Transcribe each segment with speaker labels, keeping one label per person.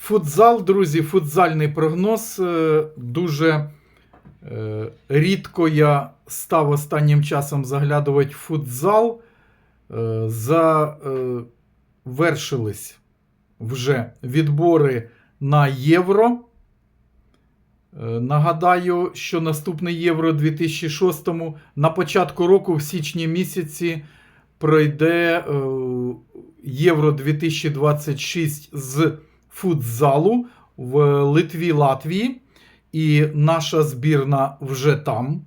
Speaker 1: Футзал, друзі, футзальний прогноз. Е, Дуже е, рідко я став останнім часом заглядувати в футзал. Е, Завершились вже відбори на євро. Нагадаю, що наступне євро 2006 на початку року, в січні місяці, пройде Євро 2026 з футзалу в Литві, Латвії. І наша збірна вже там.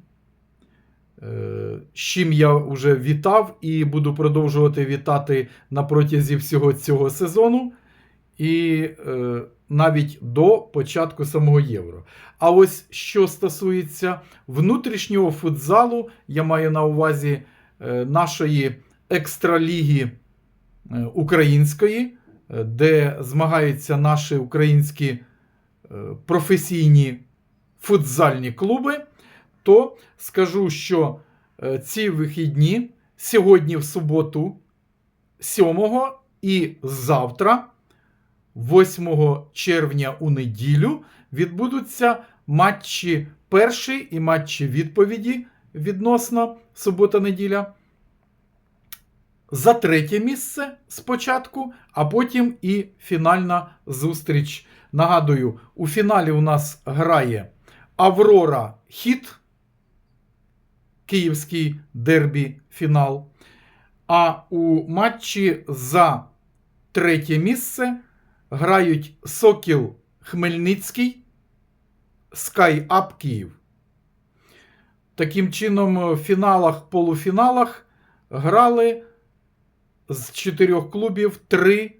Speaker 1: Е, З чим я вже вітав і буду продовжувати вітати на протязі всього цього сезону. І е, навіть до початку самого євро. А ось що стосується внутрішнього футзалу, я маю на увазі е, нашої екстраліги української, де змагаються наші українські е, професійні футзальні клуби, то скажу, що е, ці вихідні сьогодні в суботу, 7 і завтра, 8 червня у неділю, відбудуться матчі перші і матчі відповіді відносно субота-неділя. За третє місце спочатку, а потім і фінальна зустріч. Нагадую, у фіналі у нас грає Аврора Хіт, Київський дербі фінал. А у матчі за третє місце грають Сокіл Хмельницький, SkyUp Київ. Таким чином, в фіналах, полуфіналах грали з чотирьох клубів три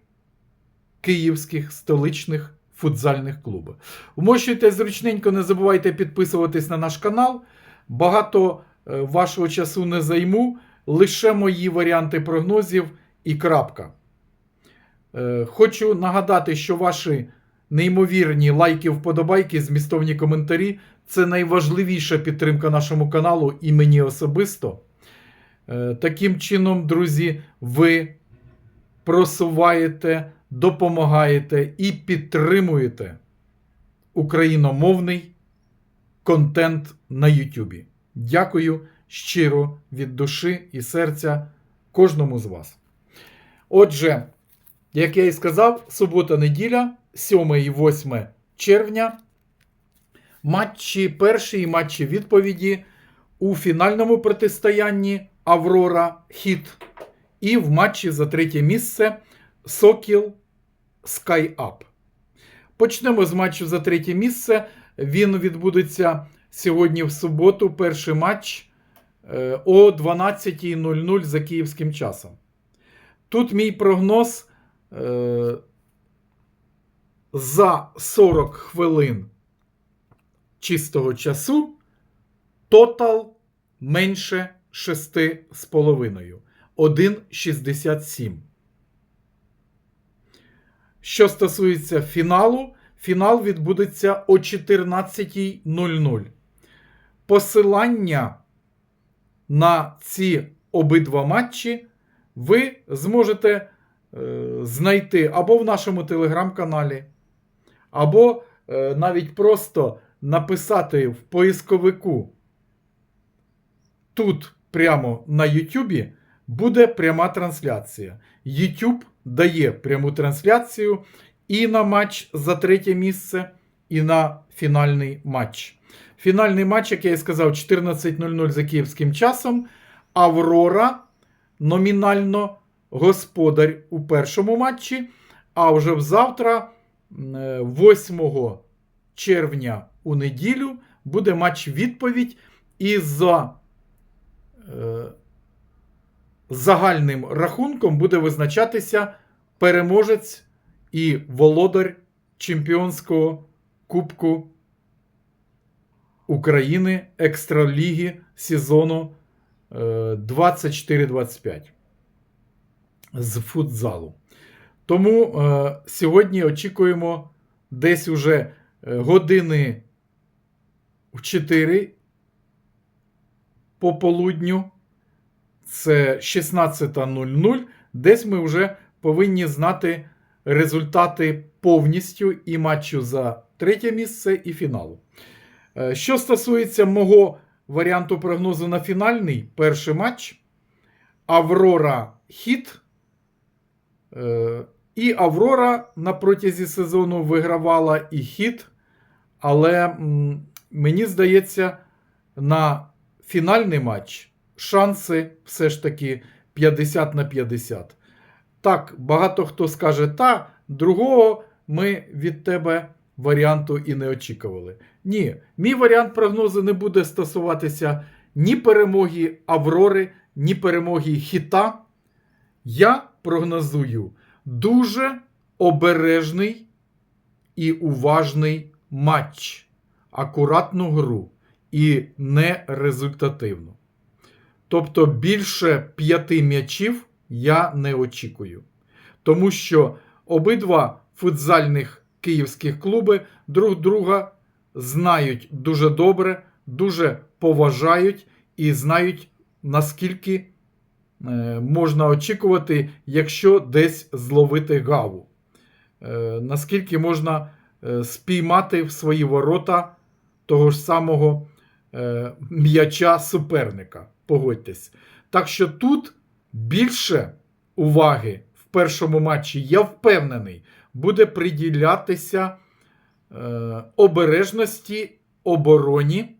Speaker 1: київських столичних футзальних клуби. Вмощуйте зручненько, не забувайте підписуватись на наш канал. Багато е, вашого часу не займу. Лише мої варіанти прогнозів і крапка. Е, Хочу нагадати, що ваші неймовірні лайки, вподобайки, змістовні коментарі це найважливіша підтримка нашому каналу і мені особисто. Е, Таким чином, друзі, ви просуваєте, допомагаєте і підтримуєте україномовний контент на Ютубі. Дякую щиро від душі і серця кожному з вас. Отже, як я і сказав, субота-неділя, 7 і 8 червня. Матчі перші і матчі відповіді у фінальному протистоянні Аврора Хіт. І в матчі за третє місце Сокіл SkyUp. Почнемо з матчу за третє місце. Він відбудеться сьогодні в суботу. Перший матч е, о 12.00 за київським часом. Тут мій прогноз е, за 40 хвилин чистого часу. Тотал менше 6,5. 1,67. Що стосується фіналу, фінал відбудеться о 14.00. Посилання на ці обидва матчі ви зможете е, знайти або в нашому телеграм-каналі, або е, навіть просто написати в поисковику. Тут прямо на Ютубі буде пряма трансляція. YouTube дає пряму трансляцію і на матч за третє місце, і на фінальний матч. Фінальний матч, як я і сказав, 14.00 за київським часом. Аврора номінально господар у першому матчі. А вже завтра, 8 червня у неділю, буде матч відповідь. І за е, загальним рахунком буде визначатися переможець і володар Чемпіонського Кубку України Екстраліги сезону е, 24-25 з футзалу. Тому е, сьогодні очікуємо десь уже е, години в 4 пополудню. Це 16.00. Десь ми вже повинні знати результати повністю і матчу за третє місце, і фіналу. Е, Що стосується мого варіанту прогнозу на фінальний перший матч, Аврора Хіт. Е, І Аврора на протязі сезону вигравала і хіт, але мені здається, на фінальний матч шанси все ж таки 50 на 50. Так, багато хто скаже, та другого ми від тебе варіанту і не очікували. Ні, мій варіант прогнозу не буде стосуватися ні перемоги Аврори, ні перемоги Хіта. Я прогнозую дуже обережний і уважний матч, акуратну гру і не результативну. Тобто більше п'яти м'ячів я не очікую. Тому що обидва футзальних київських клуби друг друга знають дуже добре, дуже поважають і знають, наскільки е, можна очікувати, якщо десь зловити гаву. Е, Наскільки можна е, спіймати в свої ворота того ж самого е, м'яча суперника. Погодьтесь. Так що тут більше уваги в першому матчі, я впевнений, буде приділятися е, обережності, обороні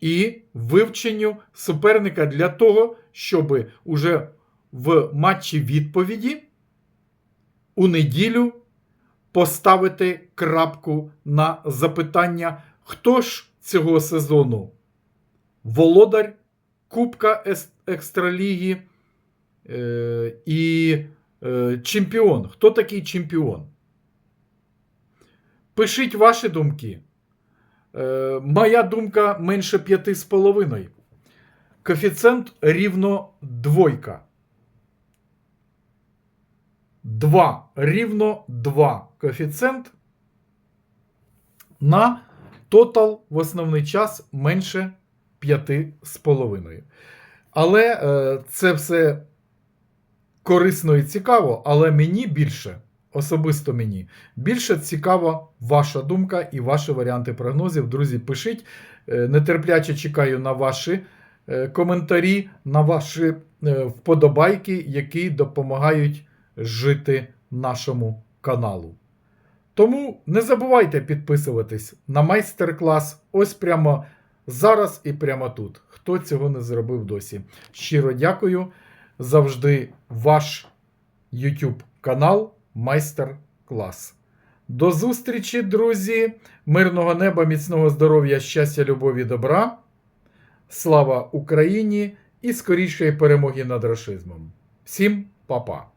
Speaker 1: і вивченню суперника для того, щоб уже в матчі відповіді у неділю поставити крапку на запитання, хто ж цього сезону володар Кубка Екстраліги е, і е, чемпіон. Хто такий чемпіон? Пишіть ваші думки. Е, моя думка менше п'яти з половиною. Коефіцієнт рівно двойка. 2. Рівно 2 коефіцієнт на тотал в основний час менше 5,5. Але е, це все корисно і цікаво, але мені більше, особисто мені, більше цікава ваша думка і ваші варіанти прогнозів. Друзі, пишіть. Е, нетерпляче чекаю на ваші е, коментарі, на ваші е, вподобайки, які допомагають жити нашому каналу. Тому не забувайте підписуватись на майстер-клас ось прямо зараз і прямо тут. Хто цього не зробив досі. Щиро дякую. Завжди ваш YouTube канал Майстер-клас. До зустрічі, друзі! Мирного неба, міцного здоров'я, щастя, любові, добра. Слава Україні і скорішої перемоги над рашизмом. Всім па-па!